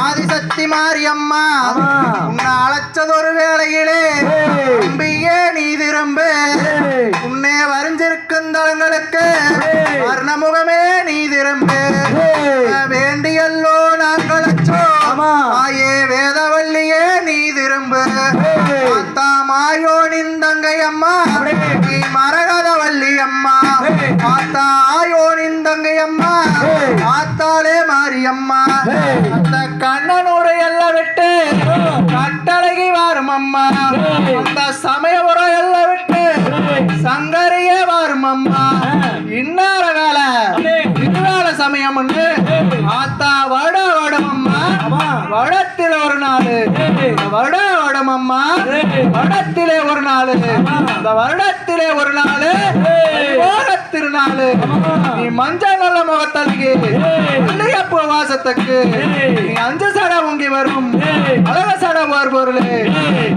ஆதிசக்தி மாரியம்மா உன்னை அழைச்சதொரு வேளையிலே நம்பியே நீ திரும்ப. உன்னே வரைஞ்சிருக்கும் தளங்களுக்கு வர்ணமுகமே நீ திரும்ப. வேண்டியல்லோ நாங்களச்சோ ஆயே வேதவல்லியே நீ திரும்ப. மாயோ நிந்தங்கை அம்மா. நீ மரகதவல்லி அம்மா. ஆத்தா ஆயோ ஆத்தாலே ஹே. அந்த கண்ணனூரை எல்லாம் விட்டு. கட்டழகி வாரும் அம்மா. அந்த சமயபுரம் எல்லாம் விட்டு. சங்கரியே வாரும் அம்மா. இன்னார வேலை அடே. இருவேள சமயம் ஹே. ஆத்தா வட வடம் அம்மா. வடத்தில் ஒரு நாள். வட வடம் அம்மா. வடத்திலே ஒரு நாள். அந்த வருடத்திலே ஒரு நாள் நாள். நீ மஞ்சள் நல்ல முகத்தலுக்கு பிள்ளையப்போ வாசத்துக்கு. நீ அஞ்சு சடை உங்கி வரும். அழக சடை பார் பொருள்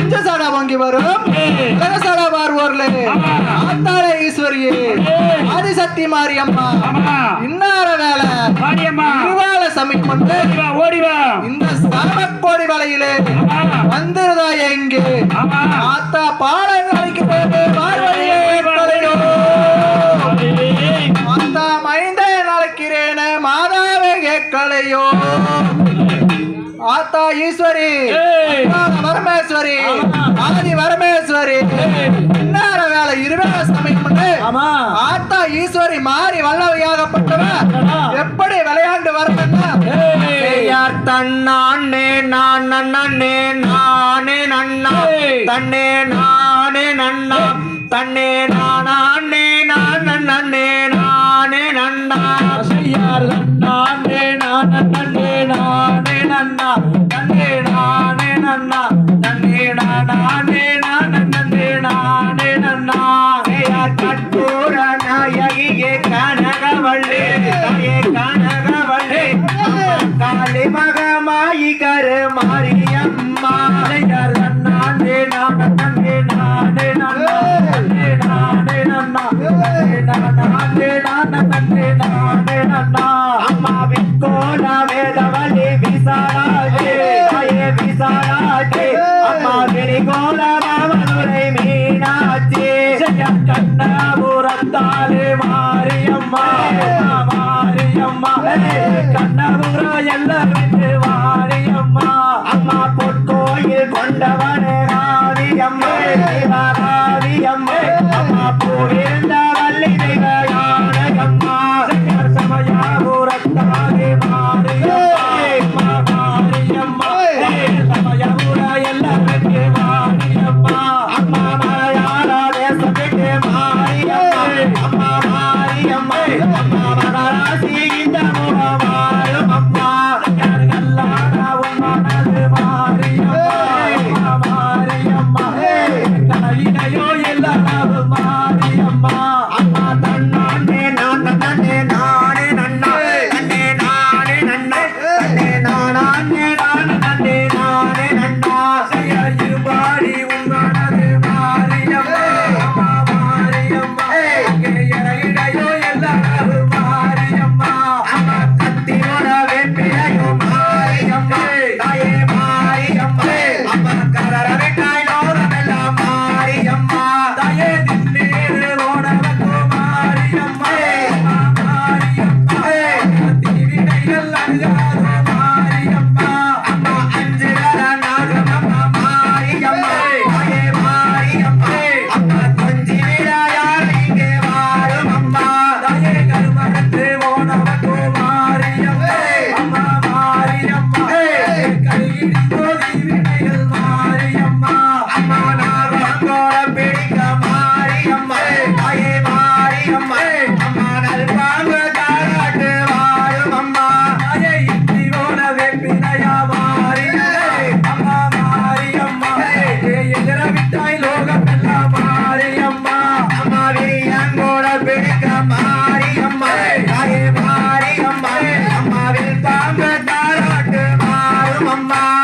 அஞ்சு சடை உங்கி வரும். அழக சடை பார் பொருள் ஆத்தார ஈஸ்வரியே. ஆதிசக்தி மாரியம்மா. இன்னார வேலை? திருவால சமைக்கும் இந்த சாமக்கோடி வலையிலே வந்துருதா எங்கே ஆத்தா பாடங்கள் பரமேஸ்வரி. ஆமா. ஆதி பரமேஸ்வரி. இன்னார வேலை இருவேள சமயம் ஆத்தா ஈஸ்வரி மாறி வல்லவையாகப்பட்டவ. எப்படி விளையாண்டு வரணும்னா யார் தன்னானே நான் நன்னே நானே நன்னா. தன்னே நானே நன்னா. தன்னே நானே நான் நன்னே நானே நன்னா. யார் నన్నా నన్నే నానా నే నాన్న నన్నే నానే నన్నా కట్టూర నాయే కనగవళ్ళే నాయే కనగవళ్ళే కాలి మగ మాయి కర మారియమ్మ నన్నా నే నాన్న నన్నే கண்ணமுறா எல்லாரும் आए दिन அம்மா